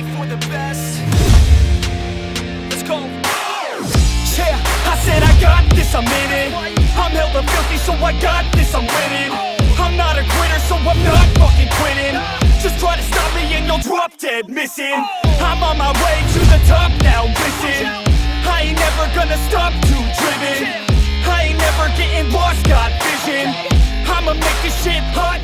ready for the best. Let's go. Yeah, I said I got this, I'm in it. I'm hella filthy, so I got this, I'm winning. I'm not a quitter, so I'm not fucking quitting. Just try to stop me and you'll drop dead missing. I'm on my way to the top now, listen. I ain't never gonna stop too driven. I ain't never getting lost, got vision. I'ma make this shit hot.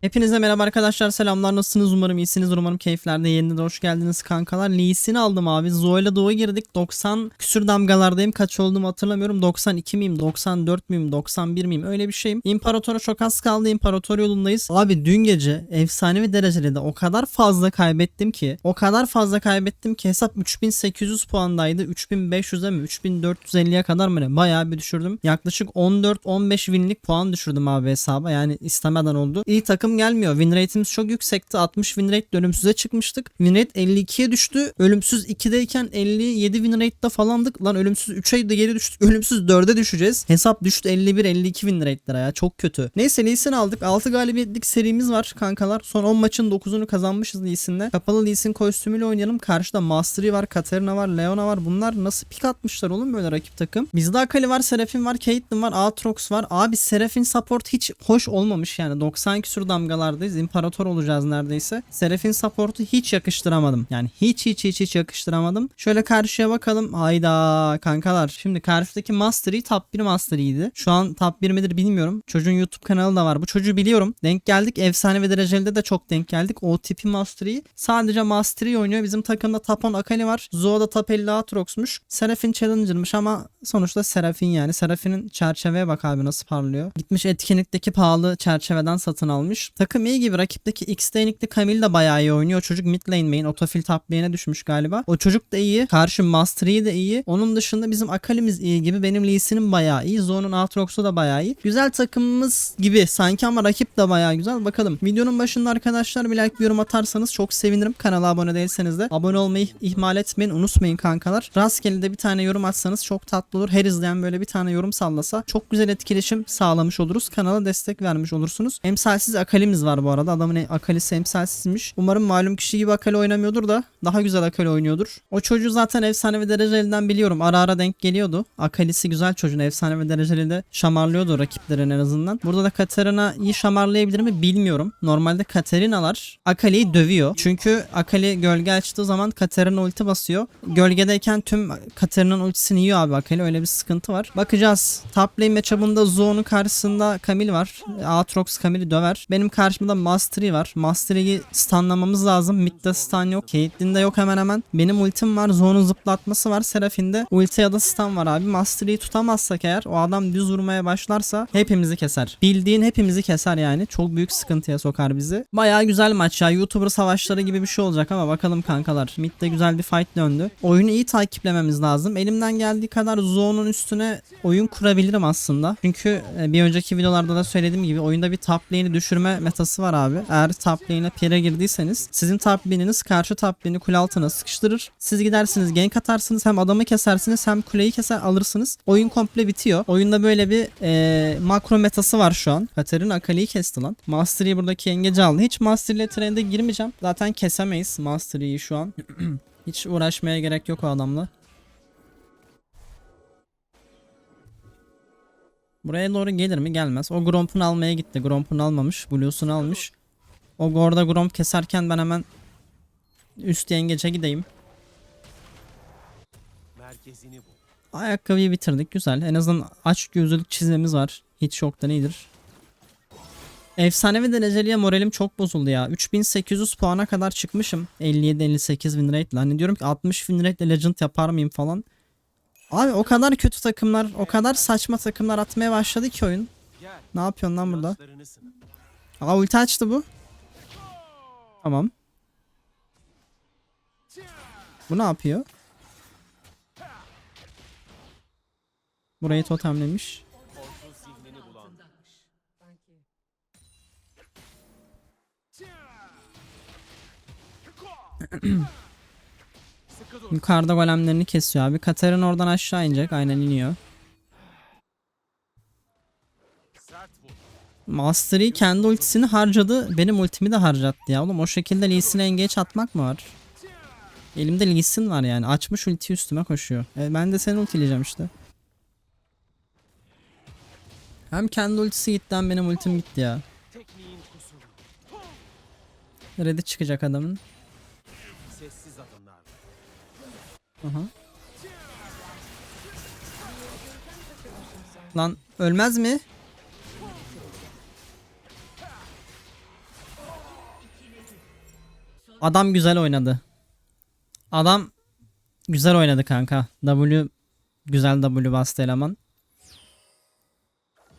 Hepinize merhaba arkadaşlar. Selamlar. Nasılsınız? Umarım iyisiniz. Umarım keyiflerde yerinde. De hoş geldiniz kankalar. Lee Sin aldım abi. Zoe'la Doğu girdik. 90 küsür damgalardayım. Kaç olduğumu hatırlamıyorum. 92 miyim? 94 müyüm? 91 miyim? Öyle bir şeyim. İmparatora çok az kaldı. İmparator yolundayız. Abi dün gece efsanevi derecede de o kadar fazla kaybettim ki o kadar fazla kaybettim ki hesap 3800 puandaydı. 3500'e mi? 3450'ye kadar mı ne? Bayağı bir düşürdüm. Yaklaşık 14-15 winlik puan düşürdüm abi hesaba. Yani istemeden oldu. İyi takım gelmiyor. Win rate'imiz çok yüksekti. 60 win rate ölümsüze çıkmıştık. Win rate 52'ye düştü. Ölümsüz 2'deyken 57 win rate'da falandık. Lan ölümsüz 3'e de geri düştük. Ölümsüz 4'e düşeceğiz. Hesap düştü 51-52 win rate'lere ya. Çok kötü. Neyse Lee Sin aldık. 6 galibiyetlik serimiz var kankalar. Son 10 maçın 9'unu kazanmışız Lee Sin'le. Kapalı Lee Sin kostümüyle oynayalım. Karşıda Mastery var, Katarina var, Leona var. Bunlar nasıl pik atmışlar oğlum böyle rakip takım. Bizde Akali var, Seraphine var, Caitlyn var, Aatrox var. Abi Seraphine support hiç hoş olmamış yani. 90 küsur damgalardayız. İmparator olacağız neredeyse. Seraphine support'u hiç yakıştıramadım. Yani hiç hiç hiç hiç yakıştıramadım. Şöyle karşıya bakalım. Hayda kankalar. Şimdi karşıdaki Mastery top 1 Mastery'ydi. Şu an top 1 midir bilmiyorum. Çocuğun YouTube kanalı da var. Bu çocuğu biliyorum. Denk geldik. Efsane ve dereceli de çok denk geldik. O tipi Mastery. Sadece Mastery oynuyor. Bizim takımda 10 Akali var. Zoa'da 50 Aatrox'muş. Seraphine Challenger'mış ama sonuçta Seraphine yani. Seraphine'in çerçeveye bak abi nasıl parlıyor. Gitmiş etkinlikteki pahalı çerçeveden satın almış. Takım iyi gibi. Rakipteki X Danik'li Camille de bayağı iyi oynuyor. Çocuk mid lane main. Otofil top lane'e düşmüş galiba. O çocuk da iyi. Karşı Mastery de iyi. Onun dışında bizim Akali'miz iyi gibi. Benim Lee Sin'im bayağı iyi. Zone'un Aatrox'u da bayağı iyi. Güzel takımımız gibi sanki ama rakip de bayağı güzel. Bakalım. Videonun başında arkadaşlar bir like bir yorum atarsanız çok sevinirim. Kanala abone değilseniz de abone olmayı ihmal etmeyin. Unutmayın kankalar. Rastgele de bir tane yorum atsanız çok tatlı olur. Her izleyen böyle bir tane yorum sallasa çok güzel etkileşim sağlamış oluruz. Kanala destek vermiş olursunuz. Emsalsiz Akali'miz var bu arada. Adamın Akali'si emsalsizmiş. Umarım malum kişi gibi Akali oynamıyordur da daha güzel Akali oynuyordur. O çocuğu zaten efsane ve dereceli'den biliyorum. Ara ara denk geliyordu. Akali'si güzel çocuğun efsane ve dereceli de şamarlıyordu rakiplerin en azından. Burada da Katarina iyi şamarlayabilir mi bilmiyorum. Normalde Katarinalar Akali'yi dövüyor. Çünkü Akali gölge açtığı zaman Katarina ulti basıyor. Gölgedeyken tüm Katarina'nın ultisini yiyor abi Akali. Öyle bir sıkıntı var. Bakacağız. Top lane matchup'ında Zo'nun karşısında Camille var. Aatrox Camille'i döver. Benim karşımda Mastery var. Mastery'yi stunlamamız lazım. Mid'de stun yok. Caitlyn'de yok hemen hemen. Benim ultim var. Zo'nun zıplatması var. Seraphine ulti ya da stun var abi. Mastery'yi tutamazsak eğer o adam düz vurmaya başlarsa hepimizi keser. Bildiğin hepimizi keser yani. Çok büyük sıkıntıya sokar bizi. Bayağı güzel maç ya. YouTuber savaşları gibi bir şey olacak ama bakalım kankalar. Mid'de güzel bir fight döndü. Oyunu iyi takiplememiz lazım. Elimden geldiği kadar Zo'nun üstüne oyun kurabilirim aslında. Çünkü e, bir önceki videolarda da söylediğim gibi oyunda bir top lane'i düşürme metası var abi. Eğer top lane'e pire girdiyseniz sizin top lane'iniz karşı top lane'i kule altına sıkıştırır. Siz gidersiniz gank atarsınız hem adamı kesersiniz hem kuleyi keser alırsınız. Oyun komple bitiyor. Oyunda böyle bir e, makro metası var şu an. Katarina Akali'yi kesti lan. Mastery'i buradaki yengeci aldı. Hiç Mastery ile trende girmeyeceğim. Zaten kesemeyiz Mastery'yi şu an. Hiç uğraşmaya gerek yok o adamla. Buraya doğru gelir mi? Gelmez. O Gromp'unu almaya gitti. Gromp'unu almamış. Blue'sunu almış. O orada Gromp keserken ben hemen üst yengece gideyim. Ayakkabıyı bitirdik. Güzel. En azından aç gözlülük çizmemiz var. Hiç yoktan iyidir. Efsanevi dereceliye moralim çok bozuldu ya. 3800 puana kadar çıkmışım. 57-58 win rate ile. Hani diyorum ki 60 win rate ile legend yapar mıyım falan. Abi o kadar kötü takımlar, o kadar saçma takımlar atmaya başladı ki oyun. Ne yapıyorsun lan burada? Aa ulti açtı bu. Tamam. Bu ne yapıyor? Burayı totemlemiş. Yukarıda golemlerini kesiyor abi. Katarina oradan aşağı inecek. Aynen iniyor. Mastery kendi ultisini harcadı. Benim ultimi de harcattı ya. Oğlum o şekilde Lee Sin'e engage atmak mı var? Elimde Lee Sin var yani. Açmış ulti üstüme koşuyor. E, ben de seni ultileyeceğim işte. Hem kendi ultisi gitti hem benim ultim gitti ya. Red'i çıkacak adamın. Aha. Lan ölmez mi? Adam güzel oynadı. Adam güzel oynadı kanka. W güzel W bastı eleman.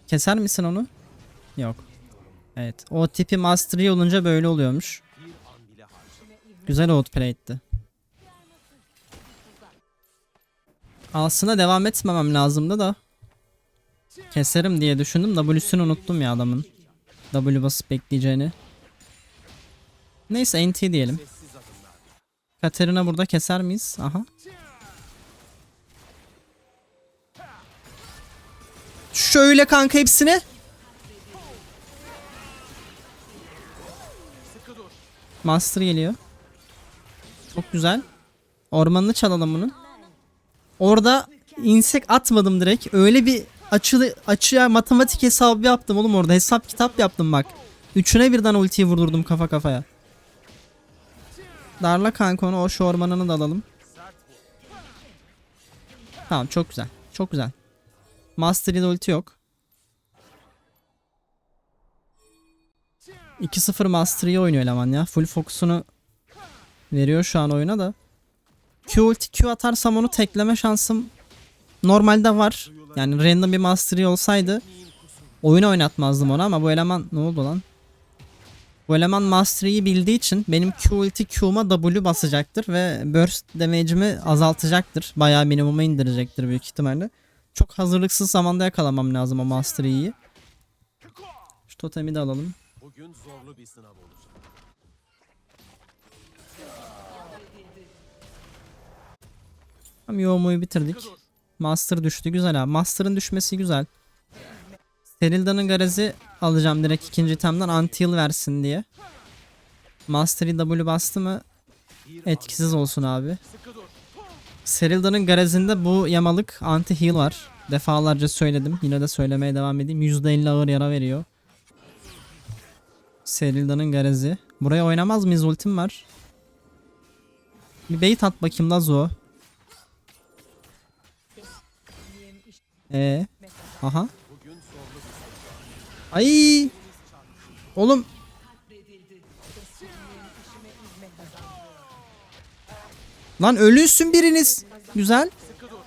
Keser misin onu? Yok. Evet. O tipi mastery olunca böyle oluyormuş. Güzel outplay'di. Aslında devam etmemem lazımdı da. Keserim diye düşündüm. W'sünü unuttum ya adamın. W basıp bekleyeceğini. Neyse NT diyelim. Katerina burada keser miyiz? Aha. Şöyle kanka hepsini. Master geliyor. Çok güzel. Ormanını çalalım bunun. Orada insek atmadım direkt. Öyle bir açılı açıya matematik hesabı yaptım oğlum orada. Hesap kitap yaptım bak. Üçüne birden ultiyi vurdurdum kafa kafaya. Darla kanka onu o şu ormanını da alalım. Tamam çok güzel. Çok güzel. Mastery'de ulti yok. 2-0 Mastery'yi oynuyor eleman ya. Full fokusunu veriyor şu an oyuna da. Q ulti Q atarsam onu tekleme şansım normalde var. Yani random bir Mastery olsaydı oyunu oynatmazdım ona ama bu eleman ne oldu lan? Bu eleman Mastery'yi bildiği için benim Q ulti Q'ma W basacaktır ve burst damage'imi azaltacaktır. Bayağı minimuma indirecektir büyük ihtimalle. Çok hazırlıksız zamanda yakalamam lazım o Mastery'yi. Şu totemi de alalım. Bugün zorlu bir sınav olacak. Tam Yoğumu'yu bitirdik. Master düştü. Güzel abi. Master'ın düşmesi güzel. Serilda'nın garezi alacağım direkt ikinci itemden anti-heal versin diye. Mastery W bastı mı etkisiz olsun abi. Serilda'nın garezinde bu yamalık anti-heal var. Defalarca söyledim. Yine de söylemeye devam edeyim. %50 ağır yara veriyor. Serilda'nın garezi. Buraya oynamaz mıyız? Ultim var. Bir bait at bakayım Lazo. Ee, aha. Ay. Oğlum. Lan ölüsün biriniz. Güzel.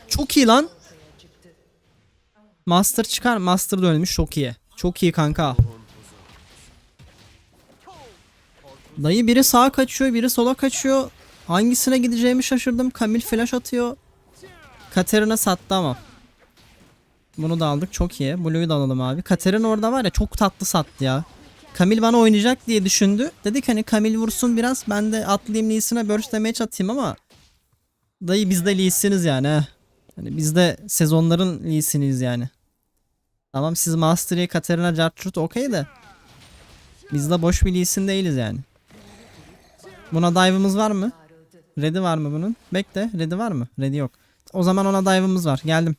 Çok iyi lan. Master çıkar. Master da ölmüş. Çok iyi. Çok iyi kanka. Dayı biri sağa kaçıyor, biri sola kaçıyor. Hangisine gideceğimi şaşırdım. Kamil flash atıyor. Katerina sattı ama. Bunu da aldık çok iyi. Blue'yu da alalım abi. Katerina orada var ya çok tatlı sattı ya. Kamil bana oynayacak diye düşündü. Dedik hani Kamil vursun biraz ben de atlayayım Lee'sine burst damage atayım ama Dayı biz de Lee'siniz yani he. Hani biz de sezonların Lee'siniz yani. Tamam siz Mastery, Katerina, Jartrut okey de biz de boş bir Lee'sin değiliz yani. Buna dive'ımız var mı? Red'i var mı bunun? Bekle. Red'i var mı? Red'i yok. O zaman ona dive'ımız var. Geldim.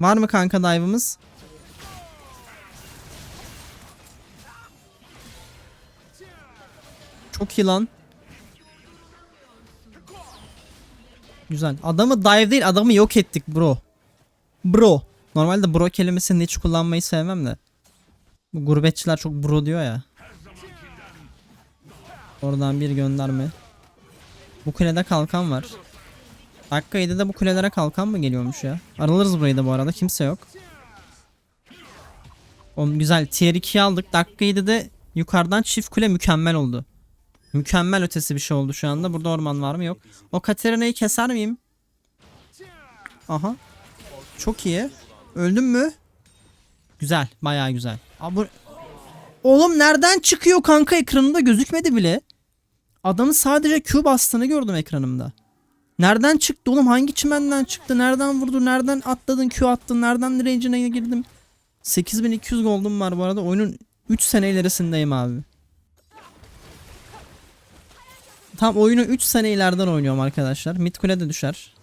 Var mı kanka dive'ımız? Çok iyi lan. Güzel. Adamı dive değil adamı yok ettik bro. Bro. Normalde bro kelimesini hiç kullanmayı sevmem de. Bu gurbetçiler çok bro diyor ya. Oradan bir gönderme. Bu kulede kalkan var. Dakika 7'de bu kulelere kalkan mı geliyormuş ya? Aralırız burayı da bu arada kimse yok. O güzel tier 2'yi aldık. Dakika 7'de yukarıdan çift kule mükemmel oldu. Mükemmel ötesi bir şey oldu şu anda. Burada orman var mı? Yok. O Katerina'yı keser miyim? Aha. Çok iyi. Öldün mü? Güzel. Bayağı güzel. Aa, bu... Oğlum nereden çıkıyor kanka ekranımda gözükmedi bile. Adamın sadece Q bastığını gördüm ekranımda. Nereden çıktı oğlum? Hangi çimenden çıktı? Nereden vurdu? Nereden atladın? Q attın? Nereden range'ine girdim? 8200 gold'um var bu arada. Oyunun 3 sene ilerisindeyim abi. Tam oyunu 3 sene ileriden oynuyorum arkadaşlar. Mid kule de düşer.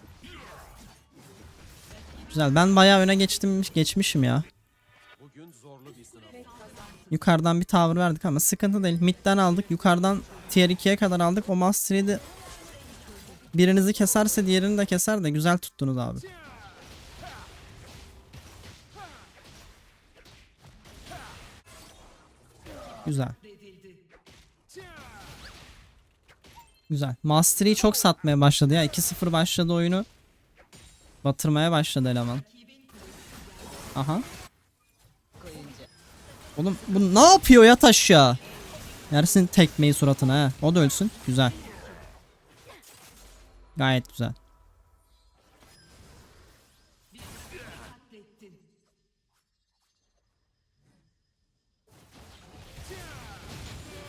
Güzel. Ben bayağı öne geçtim geçmişim ya. Yukarıdan bir tavır verdik ama sıkıntı değil. Mid'den aldık. Yukarıdan tier 2'ye kadar aldık. O Mastery'i birinizi keserse diğerini de keser de güzel tuttunuz abi. Güzel. Güzel. Mastery'i çok satmaya başladı ya. 2-0 başladı oyunu. Batırmaya başladı eleman. Aha. Oğlum bu ne yapıyor ya taş ya? Yersin tekmeyi suratına ha. O da ölsün. Güzel. Gayet güzel.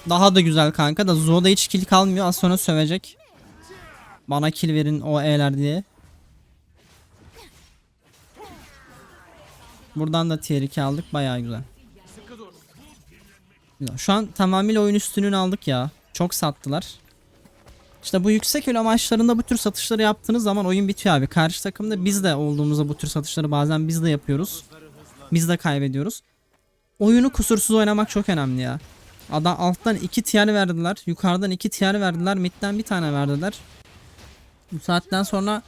Daha da güzel kanka da Zo'da hiç kill kalmıyor. Az sonra sövecek. Bana kill verin o E'ler diye. Buradan da tier 2 aldık. Bayağı güzel. Şu an tamamıyla oyun üstünlüğünü aldık ya. Çok sattılar. İşte bu yüksek elo maçlarında bu tür satışları yaptığınız zaman oyun bitiyor abi. Karşı takımda biz de olduğumuzda bu tür satışları bazen biz de yapıyoruz. Biz de kaybediyoruz. Oyunu kusursuz oynamak çok önemli ya. Adam alttan iki tier verdiler. Yukarıdan iki tier verdiler. Midden bir tane verdiler. Bu saatten sonra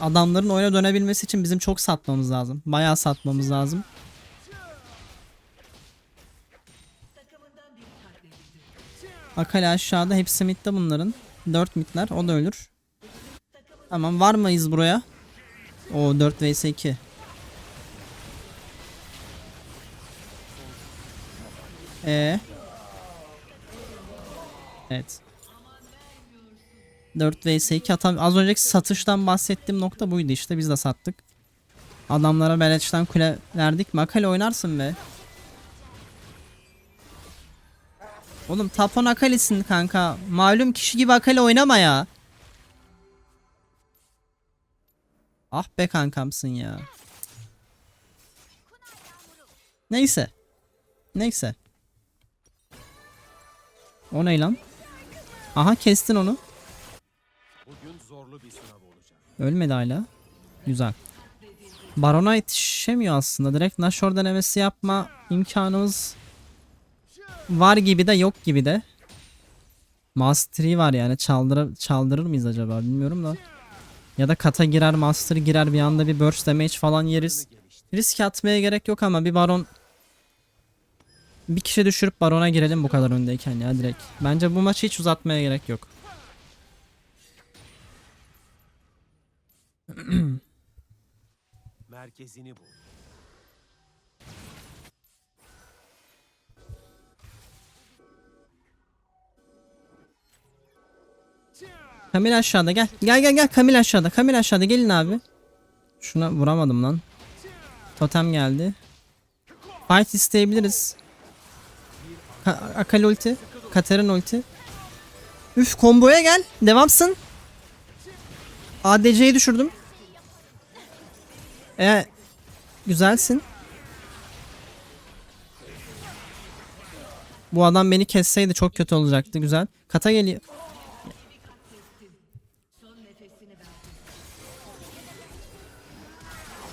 adamların oyuna dönebilmesi için bizim çok satmamız lazım. Bayağı satmamız lazım. Akali aşağıda hepsi midde bunların. 4 midler o da ölür. Tamam var mıyız buraya? O 4 vs 2. Ee. Evet. 4 vs 2 hatta az önceki satıştan bahsettiğim nokta buydu işte biz de sattık. Adamlara beleçten kule verdik. Makale oynarsın be. Oğlum Tapon Akali'sin kanka. Malum kişi gibi Akali oynama ya. Ah be kankamsın ya. Neyse. Neyse. O ne lan? Aha kestin onu. Bugün zorlu bir sınav olacak. Ölmedi hala. Güzel. Baron'a yetişemiyor aslında. Direkt Nashor denemesi yapma imkanımız var gibi de yok gibi de. Mastery var yani çaldırır, çaldırır mıyız acaba bilmiyorum da. Ya da kata girer master girer bir anda bir burst damage falan yeriz. Risk atmaya gerek yok ama bir baron bir kişi düşürüp barona girelim bu kadar öndeyken ya direkt. Bence bu maçı hiç uzatmaya gerek yok. Merkezini bul. Kamil aşağıda gel. Gel gel gel Kamil aşağıda. Kamil aşağıda gelin abi. Şuna vuramadım lan. Totem geldi. Fight isteyebiliriz. Ka- Akali ulti. Katerin ulti. Üf komboya gel. Devamsın. ADC'yi düşürdüm. E güzelsin. Bu adam beni kesseydi çok kötü olacaktı. Güzel. Kata geliyor.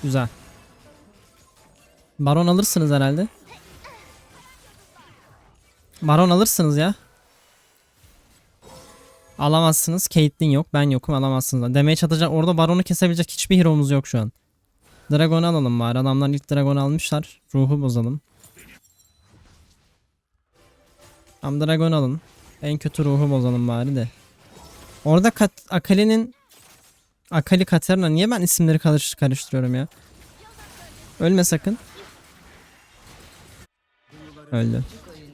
Güzel. Baron alırsınız herhalde. Baron alırsınız ya. Alamazsınız. Caitlyn yok. Ben yokum. Alamazsınız. Demeye çatacak. Orada Baron'u kesebilecek hiçbir hero'muz yok şu an. Dragon'u alalım bari. Adamlar ilk Dragon'u almışlar. Ruhu bozalım. Tam Dragon alın. En kötü ruhu bozalım bari de. Orada Akali'nin Akali Katerina niye ben isimleri karış karıştırıyorum ya? Ölme sakın. Öldü.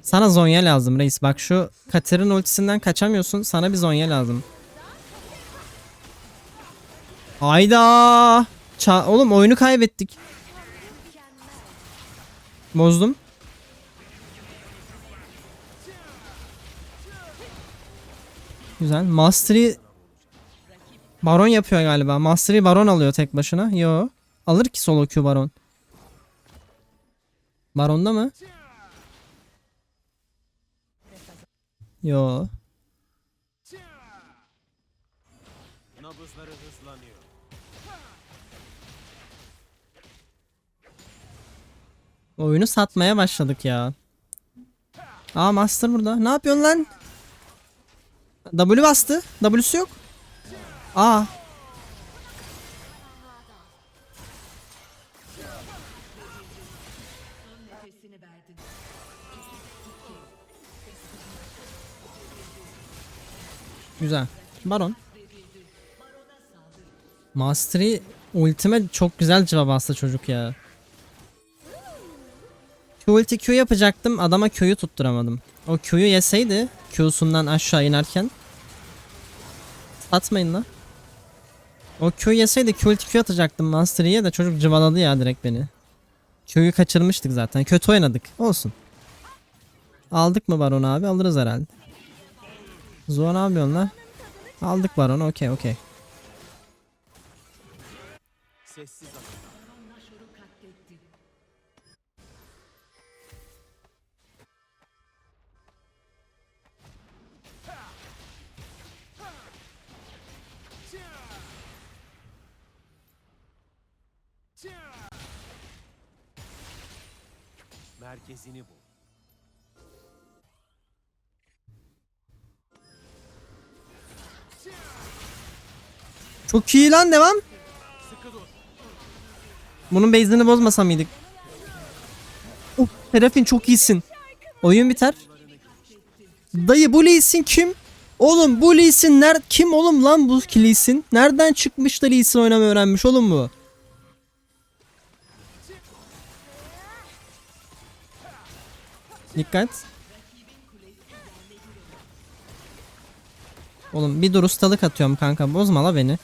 Sana Zonya lazım reis. Bak şu Katerina ultisinden kaçamıyorsun. Sana bir Zonya lazım. Hayda. Ça Oğlum oyunu kaybettik. Bozdum. Güzel. Mastery Baron yapıyor galiba. Mastery Baron alıyor tek başına. Yo. Alır ki solo Q Baron. Baronda mı? Yo. Oyunu satmaya başladık ya. Aa Master burada. Ne yapıyorsun lan? W bastı. W'su yok. Aa. Güzel. Baron. Mastery ultime çok güzel cevap bastı çocuk ya. Q ulti Q yapacaktım. Adama Q'yu tutturamadım. O Q'yu yeseydi Q'sundan aşağı inerken. Atmayın la. O Q yeseydi Q ulti Q atacaktım Mastery'e de çocuk cıvaladı ya direkt beni. Q'yu kaçırmıştık zaten. Kötü oynadık. Olsun. Aldık mı Baron abi? Alırız herhalde. Zoa ne yapıyorsun? Aldık Baron. Okey okey. Sessiz Merkezini bul. Çok iyi lan devam. Bunun base'ini bozmasa mıydık? Oh, Serafin çok iyisin. Oyun biter. Dayı bu Lee Sin kim? Oğlum bu Lee Sin ner kim oğlum lan bu Lee Sin? Nereden çıkmış da Lee Sin oynamayı öğrenmiş oğlum bu? Dikkat. Oğlum bir dur ustalık atıyorum kanka bozma la beni.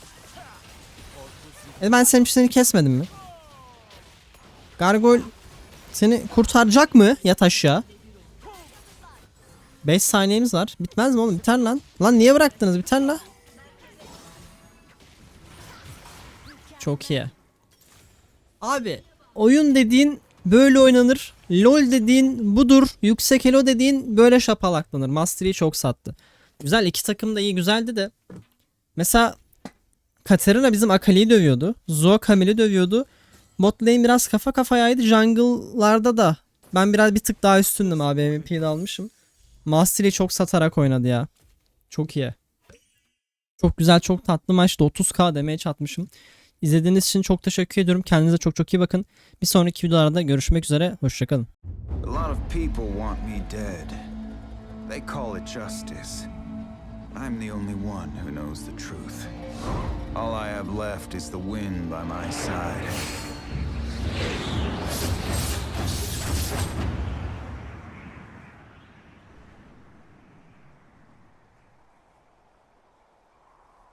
E ben senin seni kesmedim mi? Gargoyle seni kurtaracak mı? Yat aşağı. 5 saniyemiz var. Bitmez mi oğlum? Biter lan. Lan niye bıraktınız? Biter la. Çok iyi. Abi oyun dediğin böyle oynanır. LoL dediğin budur. Yüksek elo dediğin böyle şapalaklanır. Mastery'i çok sattı. Güzel iki takım da iyi güzeldi de. Mesela Katarina bizim Akali'yi dövüyordu. Zoa Camille'i dövüyordu. Bot lane biraz kafa kafayaydı. Jungle'larda da ben biraz bir tık daha üstündüm abi. MVP'yi de almışım. Mastery'i çok satarak oynadı ya. Çok iyi. Çok güzel, çok tatlı maçtı. 30k demeye çatmışım. İzlediğiniz için çok teşekkür ediyorum. Kendinize çok çok iyi bakın. Bir sonraki videolarda görüşmek üzere. Hoşçakalın. A lot of people want me dead. They call it justice. I'm the only one who knows the truth. All I have left is the wind by my side.